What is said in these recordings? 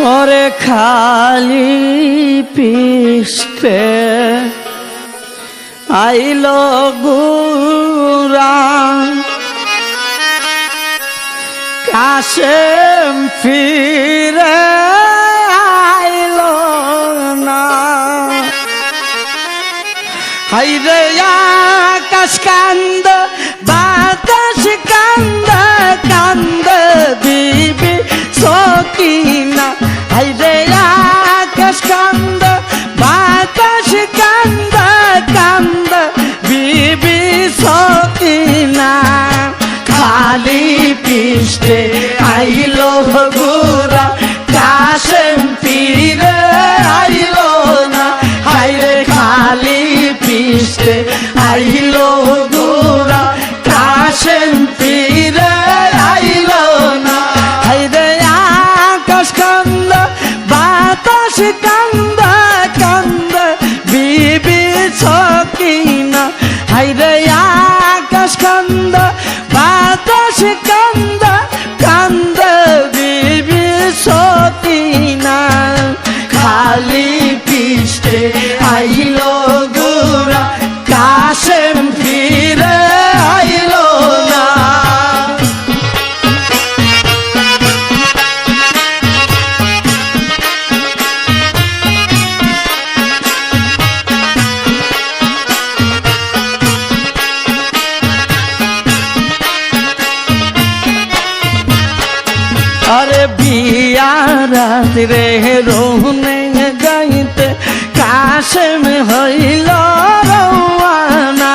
ওরে খালি পিস্তে আইল গুরা কাশেম ফিরে আইল না। হাইরে আকাশ কান্দ পিষ্টে আইলো গুরা কাশেম পীরে আইলো না। হাইরে খালি পিষ্টে আইলো গুরা কাশেম পীরে আইলো না। হাইরে আকাশ কান্দ, বাতাস কান্দ কান্দ, বিবি সকিনা হাইরে আকাশ কান্দ, বাতাস কান্দ আরে বিয়ারাত রে রোহনে গাইতে কাশেম হইল রওয়ানা।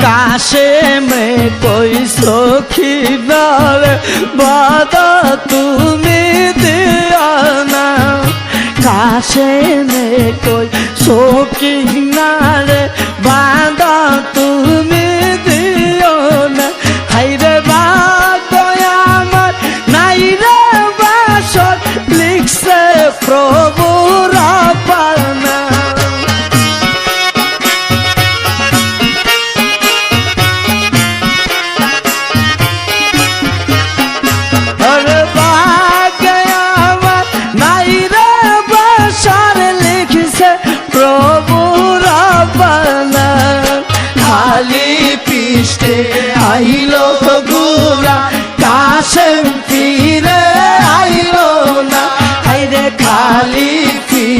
काशे में कोई सखी नार वादा तुम्हें दिया ना काशे में कोई सखी नार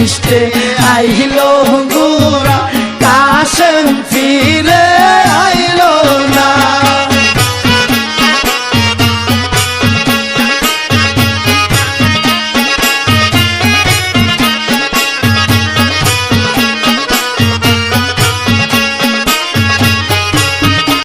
পিষ্টে আইলো